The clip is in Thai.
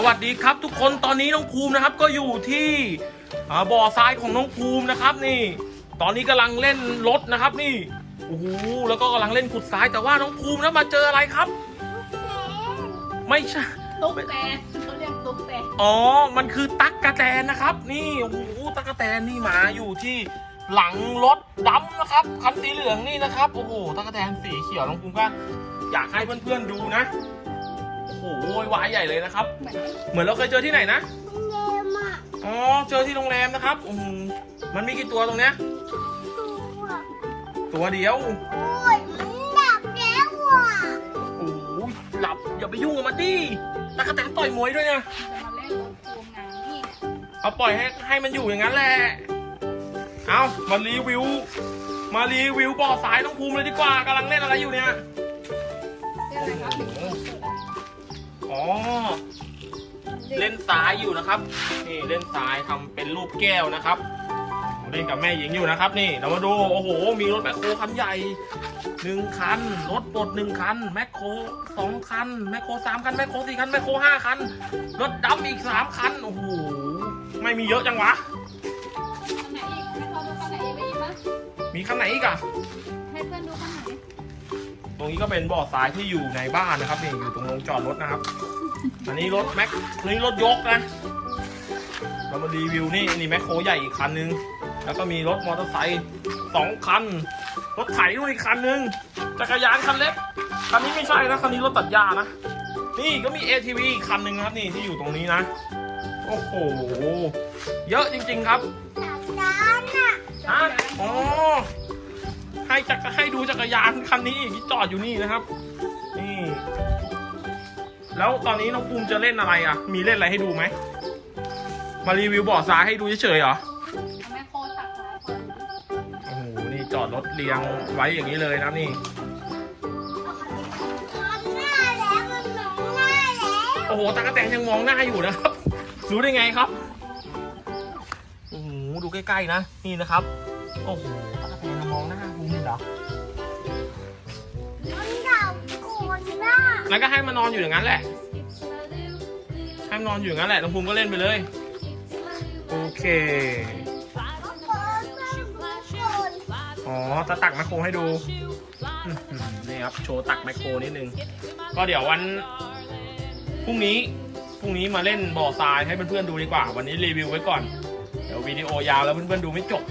สวัสดีครับทุกคนตอนนี้น้องภูมินะครับก็อยู่ที่อ่าบ่อทรายของน้องภูมินะครับนี่ ตอนนี้กำลังเล่นรถนะครับนี่โอ้โหแล้วก็กำลังเล่นขุดทรายแต่ว่าน้องภูมินะมาเจออะไรครับ ไม่ใช่ตุ๊กแตเขาเรียกตุ๊กแตอ๋อ มันคือตั๊กกะแตนนะครับ นี่โอ้โหตั๊กกะแตนนี่หมาอยู่ที่หลังรถดำนะครับคันสีเหลืองนี่นะครับโอ้โหตั๊กกะแตนสีเขียวน้องภูมิก็อยากให้เพื่อนๆดูนะ โอ้โหโวยวายใหญ่เลยนะครับ เหมือนเหมือนเราเคยเจอที่ไหนนะเยมอะอ๋อเจอที่โรงแรมนะครับอืมมันมีกี่ตัวตรงเนี้ยตัวตัวเดียวโอ้ยมันดับแล้วอะโอ้โหหลับอย่าไปยุ่งกับมันดิตั๊กกะแตนต่อยมวยด้วยนะจะมาเล่นรถภูมิไงนี่เอาปล่อยให้ให้มันอยู่อย่างนั้นแหละเอามารีวิว มารีวิวบ่อสายน้องภูมิเลยดีกว่ากำลังเล่นอะไรอยู่เนี่ย เล่นอะไรครับ อ๋อ เล่นทรายอยู่นะครับ นี่เล่นทรายทำเป็นรูปแก้วนะครับ เล่นกับแม่หญิงอยู่นะครับ นี่เรามาดู โอ้โห มีรถแมคโครคันใหญ่หนึ่งคัน รถปลดหนึ่งคัน แมคโครสองคัน แมคโครสามคัน แมคโครสี่คัน แมคโครห้าคัน รถดำอีกสามคัน โอ้โห ไม่มีเยอะจังวะคันไหนอีกให้เขาดูคันไหนอีกไปอีกมั้ยมีคันไหนอีกอะให้เพื่อนดูคันไหน ตรงนี้ก็เป็นบ่อทรายที่อยู่ในบ้านนะครับนี่อยู่ตรงโรงจอดรถนะครับ อันนี้รถแม็กอันนี้รถยกนะ เรามารีวิวนี่นี่แมคโครใหญ่อีกคันนึง แล้วก็มีรถมอเตอร์ไซค์สองคัน รถไถด้วยอีกคันนึง จักรยานคันเล็ก คันนี้ไม่ใช่นะ คันนี้รถตัดหญ้านะ นี่ก็มี ATV อีกคันนึงนะครับนี่ที่อยู่ตรงนี้นะ โอ้โห เยอะจริง ๆ ครับดับน้ำอะฮะอ๋อ ให้จักรให้ดูจักรยานคันนี้อีกที่จอดอยู่นี่นะครับ นี่ แล้วตอนนี้น้องภูมิจะเล่นอะไรอะ มีเล่นอะไรให้ดูไหม มารีวิวบ่อทรายให้ดูเฉยๆเหรอเอาแม่โคตักแล้วคนโอ้โห นี่จอดรถเรียงไว้อย่างนี้เลยนะครับนี่มันหน้าแล้วมันหลงหน้าแล้วโอ้โหตากระแตนยังมองหน้าอยู่นะครับ รู้ได้ไงครับ โอ้โห ดูใกล้ๆนะ นี่นะครับ โอ้โห องหน้าภูมิเหรอ มันดับคนหน้าแล้วก็ให้มันนอนอยู่อย่างนั้นแหละ ให้มันนอนอยู่อย่างนั้นแหละน้องภูมิก็เล่นไปเลย โอเค ก็เปิดเครื่องดูคนอ๋อจะตักแมคโครให้ดูอื้อหือนี่ครับ โชว์ตักแมคโครนิดนึง ก็เดี๋ยววันพรุ่งนี้ พรุ่งนี้มาเล่นบ่อทรายให้เพื่อนๆดูดีกว่า วันนี้รีวิวไว้ก่อน เดี๋ยววิดีโอยาวแล้วเพื่อนๆดูไม่จบ